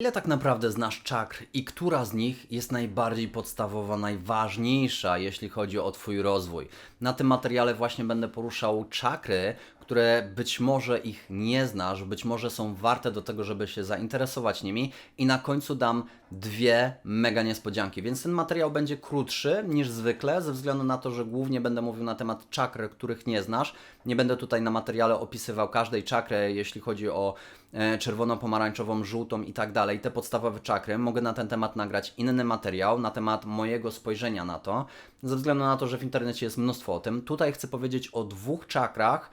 Ile tak naprawdę znasz czakr i która z nich jest najbardziej podstawowa, najważniejsza, jeśli chodzi o Twój rozwój? Na tym materiale właśnie będę poruszał czakry, które być może ich nie znasz, być może są warte do tego, żeby się zainteresować nimi i na końcu dam dwie mega niespodzianki. Więc ten materiał będzie krótszy niż zwykle, ze względu na to, że głównie będę mówił na temat czakr, których nie znasz. Nie będę tutaj na materiale opisywał każdej czakry, jeśli chodzi o e, czerwoną, pomarańczową, żółtą i tak dalej, te podstawowe czakry. Mogę na ten temat nagrać inny materiał, na temat mojego spojrzenia na to, ze względu na to, że w internecie jest mnóstwo o tym. Tutaj chcę powiedzieć o dwóch czakrach,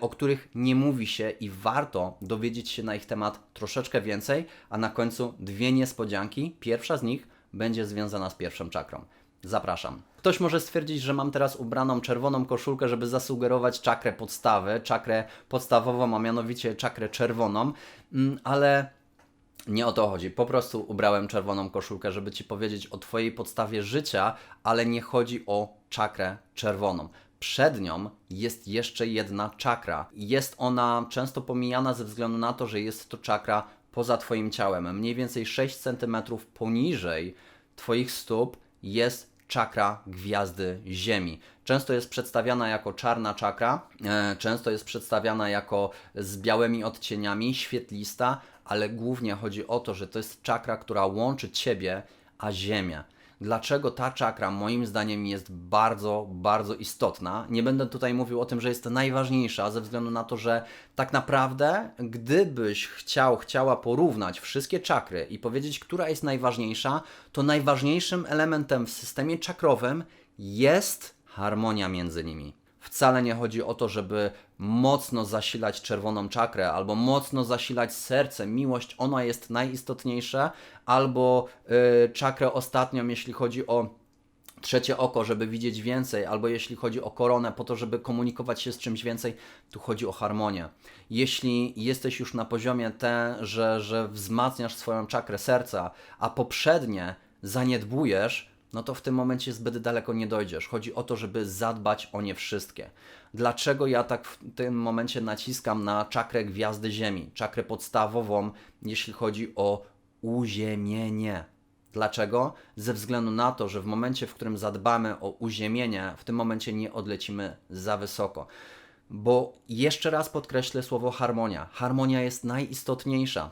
o których nie mówi się i warto dowiedzieć się na ich temat troszeczkę więcej, a na końcu dwie niespodzianki. Pierwsza z nich będzie związana z pierwszą czakrą. Zapraszam. Ktoś może stwierdzić, że mam teraz ubraną czerwoną koszulkę, żeby zasugerować czakrę podstawy, czakrę podstawową, a mianowicie czakrę czerwoną, Mm, ale nie o to chodzi. Po prostu ubrałem czerwoną koszulkę, żeby Ci powiedzieć o Twojej podstawie życia, ale nie chodzi o czakrę czerwoną. Przed nią jest jeszcze jedna czakra. Jest ona często pomijana ze względu na to, że jest to czakra poza Twoim ciałem. Mniej więcej 6 cm poniżej Twoich stóp jest czakra gwiazdy Ziemi. Często jest przedstawiana jako czarna czakra, e, często jest przedstawiana jako z białymi odcieniami, świetlista, ale głównie chodzi o to, że to jest czakra, która łączy Ciebie a Ziemię. Dlaczego ta czakra moim zdaniem jest bardzo, bardzo istotna? Nie będę tutaj mówił o tym, że jest najważniejsza, ze względu na to, że tak naprawdę, gdybyś chciał, chciała porównać wszystkie czakry i powiedzieć, która jest najważniejsza, to najważniejszym elementem w systemie czakrowym jest harmonia między nimi. Wcale nie chodzi o to, żeby mocno zasilać czerwoną czakrę albo mocno zasilać serce. Miłość, ona jest najistotniejsza, albo y, czakrę ostatnią, jeśli chodzi o trzecie oko, żeby widzieć więcej, albo jeśli chodzi o koronę, po to, żeby komunikować się z czymś więcej, tu chodzi o harmonię. Jeśli jesteś już na poziomie te, że, że wzmacniasz swoją czakrę serca, a poprzednie zaniedbujesz, no to w tym momencie zbyt daleko nie dojdziesz. Chodzi o to, żeby zadbać o nie wszystkie. Dlaczego ja tak w tym momencie naciskam na czakrę gwiazdy Ziemi, czakrę podstawową, jeśli chodzi o uziemienie? Dlaczego? Ze względu na to, że w momencie, w którym zadbamy o uziemienie, w tym momencie nie odlecimy za wysoko. Bo jeszcze raz podkreślę słowo harmonia. Harmonia jest najistotniejsza.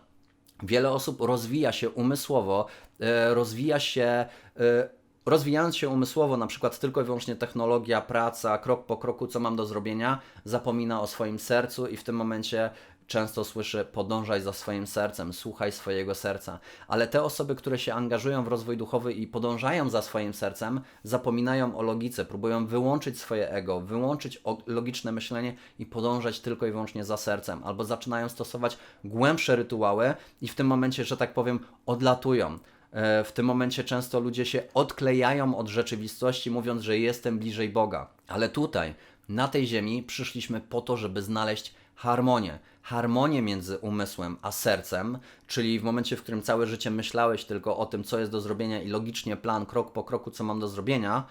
Wiele osób rozwija się umysłowo, e, rozwija się, e, rozwijając się umysłowo, na przykład tylko i wyłącznie technologia, praca, krok po kroku, co mam do zrobienia, zapomina o swoim sercu i w tym momencie często słyszy podążaj za swoim sercem, słuchaj swojego serca. Ale te osoby, które się angażują w rozwój duchowy i podążają za swoim sercem, zapominają o logice, próbują wyłączyć swoje ego, wyłączyć logiczne myślenie i podążać tylko i wyłącznie za sercem, albo zaczynają stosować głębsze rytuały i w tym momencie, że tak powiem, odlatują. E, W tym momencie często ludzie się odklejają od rzeczywistości, mówiąc, że jestem bliżej Boga. Ale tutaj, na tej ziemi, przyszliśmy po to, żeby znaleźć harmonię. Harmonię między umysłem a sercem, czyli w momencie, w którym całe życie myślałeś tylko o tym, co jest do zrobienia i logicznie plan, krok po kroku, co mam do zrobienia,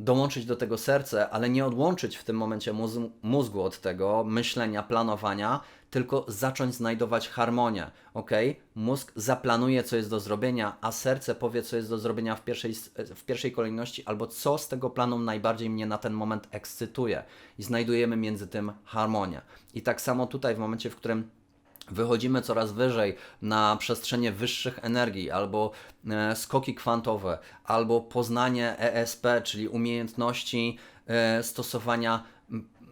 dołączyć do tego serce, ale nie odłączyć w tym momencie mózgu, mózgu od tego myślenia, planowania, tylko zacząć znajdować harmonię. Ok? Mózg zaplanuje, co jest do zrobienia, a serce powie, co jest do zrobienia w pierwszej, w pierwszej kolejności, albo co z tego planu najbardziej mnie na ten moment ekscytuje. I znajdujemy między tym harmonię. I tak samo tutaj, w momencie, w którym wychodzimy coraz wyżej na przestrzenie wyższych energii, albo e, skoki kwantowe, albo poznanie ESP, czyli umiejętności e, stosowania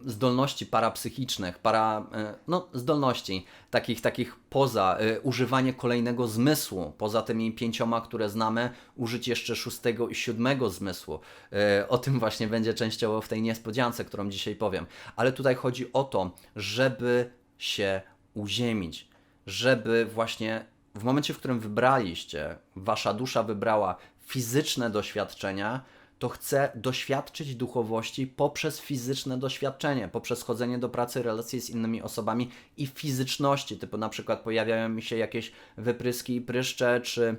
zdolności parapsychicznych, para, e, no, zdolności takich, takich poza, e, używanie kolejnego zmysłu, poza tymi pięcioma, które znamy, użyć jeszcze szóstego i siódmego zmysłu. E, O tym właśnie będzie częściowo w tej niespodziance, którą dzisiaj powiem. Ale tutaj chodzi o to, żeby się uziemić, żeby właśnie w momencie, w którym wybraliście, wasza dusza wybrała fizyczne doświadczenia, to chce doświadczyć duchowości poprzez fizyczne doświadczenie, poprzez chodzenie do pracy, relacje z innymi osobami i fizyczności, typu na przykład pojawiają mi się jakieś wypryski pryszcze, czy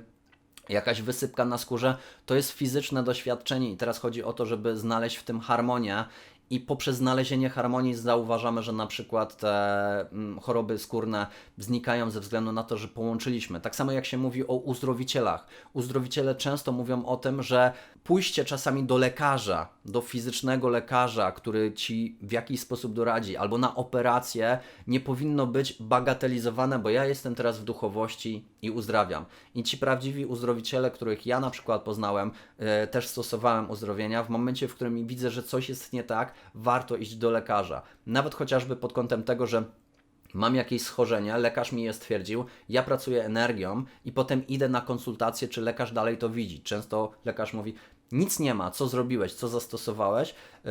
jakaś wysypka na skórze, to jest fizyczne doświadczenie i teraz chodzi o to, żeby znaleźć w tym harmonię i poprzez znalezienie harmonii zauważamy, że na przykład te mm, choroby skórne znikają ze względu na to, że połączyliśmy. Tak samo jak się mówi o uzdrowicielach. Uzdrowiciele często mówią o tym, że pójście czasami do lekarza, do fizycznego lekarza, który ci w jakiś sposób doradzi, albo na operację, nie powinno być bagatelizowane, bo ja jestem teraz w duchowości i uzdrawiam. I ci prawdziwi uzdrowiciele, których ja na przykład poznałem, e, też stosowałem uzdrowienia, w momencie, w którym widzę, że coś jest nie tak, warto iść do lekarza. Nawet chociażby pod kątem tego, że mam jakieś schorzenie, lekarz mi je stwierdził, ja pracuję energią i potem idę na konsultację, czy lekarz dalej to widzi. Często lekarz mówi, nic nie ma, co zrobiłeś, co zastosowałeś, yy,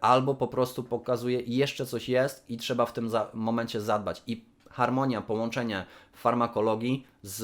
albo po prostu pokazuje, jeszcze coś jest i trzeba w tym za momencie zadbać. I harmonia, połączenie farmakologii z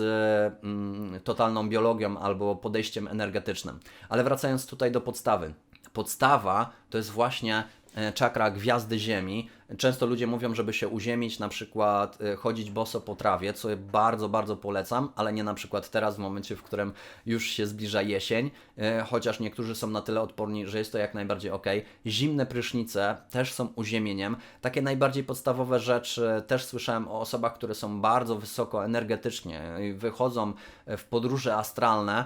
mm, totalną biologią albo podejściem energetycznym. Ale wracając tutaj do podstawy. Podstawa to jest właśnie E, czakra gwiazdy Ziemi. Często ludzie mówią, żeby się uziemić, na przykład e, chodzić boso po trawie, co bardzo, bardzo polecam, ale nie na przykład teraz, w momencie, w którym już się zbliża jesień, e, chociaż niektórzy są na tyle odporni, że jest to jak najbardziej ok. Zimne prysznice też są uziemieniem. Takie najbardziej podstawowe rzeczy też słyszałem o osobach, które są bardzo wysoko energetycznie, wychodzą w podróże astralne,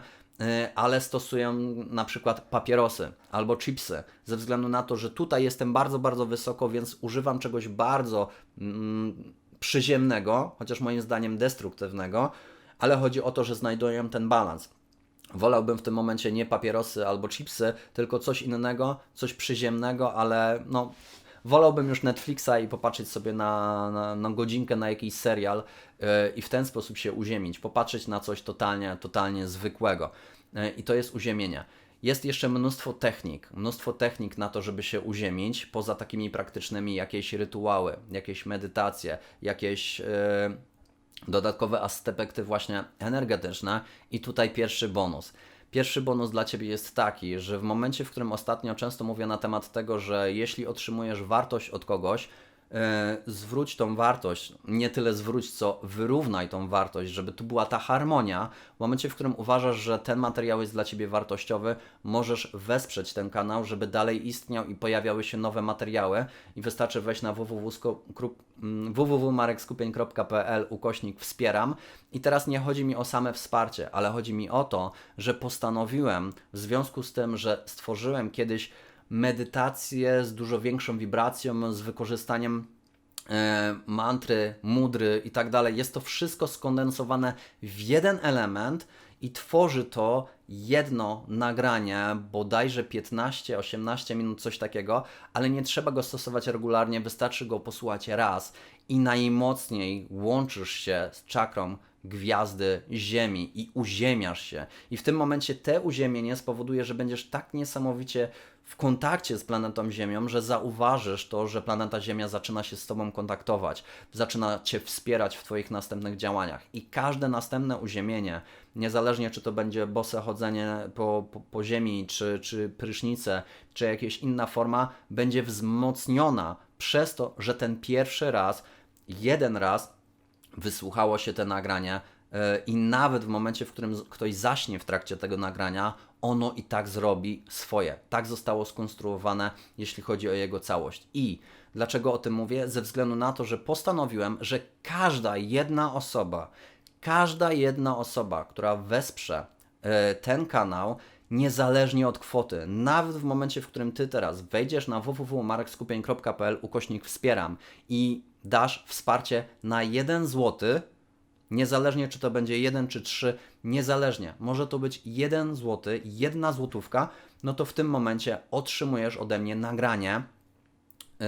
ale stosują na przykład papierosy albo chipsy, ze względu na to, że tutaj jestem bardzo, bardzo wysoko, więc używam czegoś bardzo mm, przyziemnego, chociaż moim zdaniem destruktywnego, ale chodzi o to, że znajduję ten balans. Wolałbym w tym momencie nie papierosy albo chipsy, tylko coś innego, coś przyziemnego, ale no, wolałbym już Netflixa i popatrzeć sobie na, na, na godzinkę na jakiś serial yy, i w ten sposób się uziemić, popatrzeć na coś totalnie, totalnie zwykłego. Yy, I to jest uziemienie. Jest jeszcze mnóstwo technik, mnóstwo technik na to, żeby się uziemić, poza takimi praktycznymi, jakieś rytuały, jakieś medytacje, jakieś yy, dodatkowe aspekty właśnie energetyczne. I tutaj pierwszy bonus. Pierwszy bonus dla Ciebie jest taki, że w momencie, w którym ostatnio często mówię na temat tego, że jeśli otrzymujesz wartość od kogoś, zwróć tą wartość, nie tyle zwróć, co wyrównaj tą wartość, żeby tu była ta harmonia. W momencie, w którym uważasz, że ten materiał jest dla Ciebie wartościowy, możesz wesprzeć ten kanał, żeby dalej istniał i pojawiały się nowe materiały. I wystarczy wejść na www.marekskupień.pl mm, ukośnik wspieram. I teraz nie chodzi mi o same wsparcie, ale chodzi mi o to, że postanowiłem w związku z tym, że stworzyłem kiedyś medytację z dużo większą wibracją, z wykorzystaniem e, mantry, mudry i tak dalej. Jest to wszystko skondensowane w jeden element i tworzy to jedno nagranie, bodajże 15-18 minut, coś takiego, ale nie trzeba go stosować regularnie, wystarczy go posłuchać raz i najmocniej łączysz się z czakrą gwiazdy Ziemi i uziemiasz się. I w tym momencie te uziemienie spowoduje, że będziesz tak niesamowicie w kontakcie z planetą Ziemią, że zauważysz to, że planeta Ziemia zaczyna się z Tobą kontaktować, zaczyna Cię wspierać w Twoich następnych działaniach. I każde następne uziemienie, niezależnie czy to będzie bose chodzenie po, po, po Ziemi, czy, czy prysznice, czy jakaś inna forma, będzie wzmocniona przez to, że ten pierwszy raz, jeden raz wysłuchało się te nagranie, i nawet w momencie, w którym ktoś zaśnie w trakcie tego nagrania, ono i tak zrobi swoje. Tak zostało skonstruowane, jeśli chodzi o jego całość. I dlaczego o tym mówię? Ze względu na to, że postanowiłem, że każda jedna osoba, każda jedna osoba, która wesprze e, ten kanał, niezależnie od kwoty, nawet w momencie, w którym Ty teraz wejdziesz na www.marekskupień.pl ukośnik wspieram i dasz wsparcie na 1 zł, niezależnie czy to będzie 1 czy 3, niezależnie, może to być 1 zł, jedna złotówka, no to w tym momencie otrzymujesz ode mnie nagranie yy,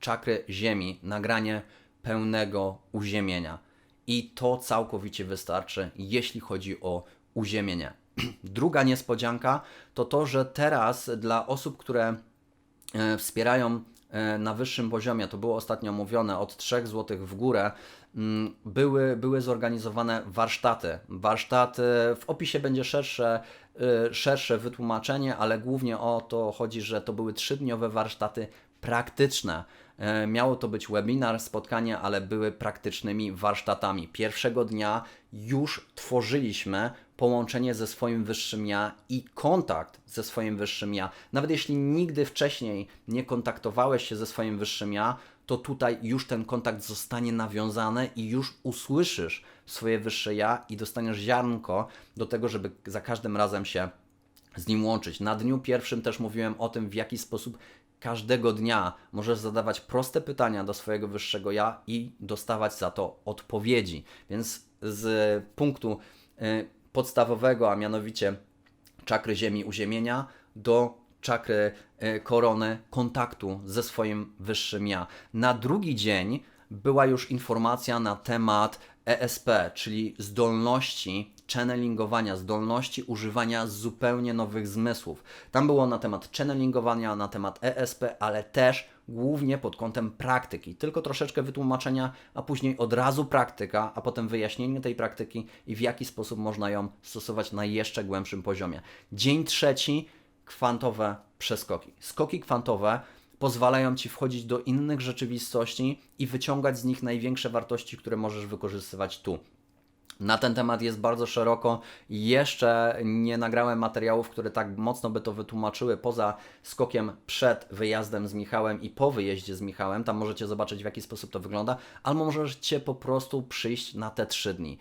czakry ziemi, nagranie pełnego uziemienia. I to całkowicie wystarczy, jeśli chodzi o uziemienie. Druga niespodzianka to to, że teraz dla osób, które e, wspierają e, na wyższym poziomie, to było ostatnio mówione, od 3 zł w górę, były, były zorganizowane warsztaty. Warsztaty, w opisie będzie szersze, e, szersze wytłumaczenie, ale głównie o to chodzi, że to były trzydniowe warsztaty praktyczne E, Miało to być webinar, spotkanie, ale były praktycznymi warsztatami. Pierwszego dnia już tworzyliśmy połączenie ze swoim wyższym ja i kontakt ze swoim wyższym ja. Nawet jeśli nigdy wcześniej nie kontaktowałeś się ze swoim wyższym ja, to tutaj już ten kontakt zostanie nawiązany i już usłyszysz swoje wyższe ja i dostaniesz ziarnko do tego, żeby za każdym razem się z nim łączyć. Na dniu pierwszym też mówiłem o tym, w jaki sposób każdego dnia możesz zadawać proste pytania do swojego wyższego ja i dostawać za to odpowiedzi. Więc z punktu y, podstawowego, a mianowicie czakry ziemi uziemienia do czakry y, korony kontaktu ze swoim wyższym ja. Na drugi dzień była już informacja na temat ESP, czyli zdolności channelingowania, zdolności używania zupełnie nowych zmysłów. Tam było na temat channelingowania, na temat ESP, ale też głównie pod kątem praktyki. Tylko troszeczkę wytłumaczenia, a później od razu praktyka, a potem wyjaśnienie tej praktyki i w jaki sposób można ją stosować na jeszcze głębszym poziomie. Dzień trzeci kwantowe przeskoki. Skoki kwantowe pozwalają ci wchodzić do innych rzeczywistości i wyciągać z nich największe wartości, które możesz wykorzystywać tu. Na ten temat jest bardzo szeroko. Jeszcze nie nagrałem materiałów, które tak mocno by to wytłumaczyły poza skokiem przed wyjazdem z Michałem i po wyjeździe z Michałem. Tam możecie zobaczyć, w jaki sposób to wygląda, albo możecie po prostu przyjść na te trzy dni.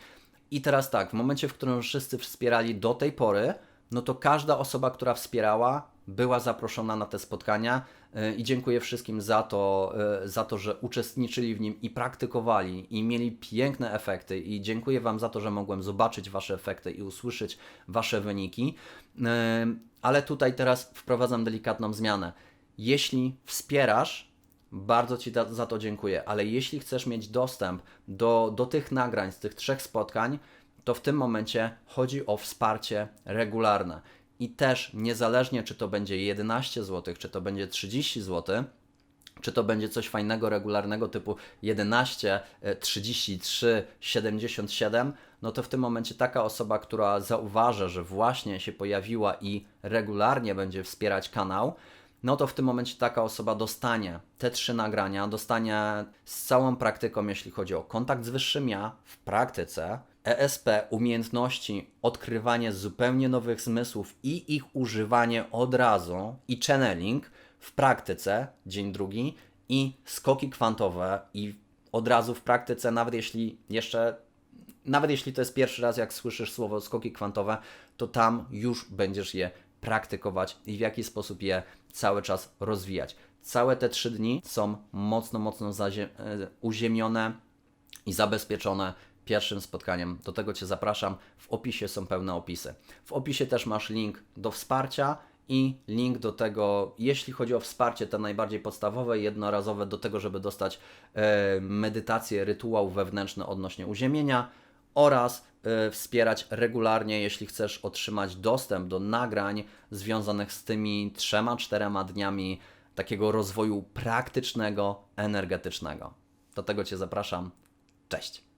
I teraz tak, w momencie, w którym wszyscy wspierali do tej pory, no to każda osoba, która wspierała, była zaproszona na te spotkania y, i dziękuję wszystkim za to, y, za to, że uczestniczyli w nim i praktykowali i mieli piękne efekty i dziękuję Wam za to, że mogłem zobaczyć Wasze efekty i usłyszeć Wasze wyniki. Y, Ale tutaj teraz wprowadzam delikatną zmianę. Jeśli wspierasz, bardzo Ci za to dziękuję, ale jeśli chcesz mieć dostęp do, do tych nagrań z tych trzech spotkań, to w tym momencie chodzi o wsparcie regularne. I też niezależnie, czy to będzie 11 zł, czy to będzie 30 zł, czy to będzie coś fajnego, regularnego typu 11, e, 33, 77, no to w tym momencie taka osoba, która zauważy, że właśnie się pojawiła i regularnie będzie wspierać kanał, no to w tym momencie taka osoba dostanie te trzy nagrania, dostanie z całą praktyką, jeśli chodzi o kontakt z wyższym ja w praktyce, ESP, umiejętności, odkrywanie zupełnie nowych zmysłów i ich używanie od razu i channeling w praktyce, dzień drugi, i skoki kwantowe i od razu w praktyce, nawet jeśli jeszcze nawet jeśli to jest pierwszy raz, jak słyszysz słowo skoki kwantowe, to tam już będziesz je praktykować i w jaki sposób je cały czas rozwijać. Całe te trzy dni są mocno, mocno e, uziemione i zabezpieczone pierwszym spotkaniem. Do tego Cię zapraszam. W opisie są pełne opisy. W opisie też masz link do wsparcia i link do tego, jeśli chodzi o wsparcie, te najbardziej podstawowe, jednorazowe, do tego, żeby dostać e, medytację, rytuał wewnętrzny odnośnie uziemienia oraz e, wspierać regularnie, jeśli chcesz otrzymać dostęp do nagrań związanych z tymi trzema, czterema dniami takiego rozwoju praktycznego, energetycznego. Do tego Cię zapraszam. Cześć!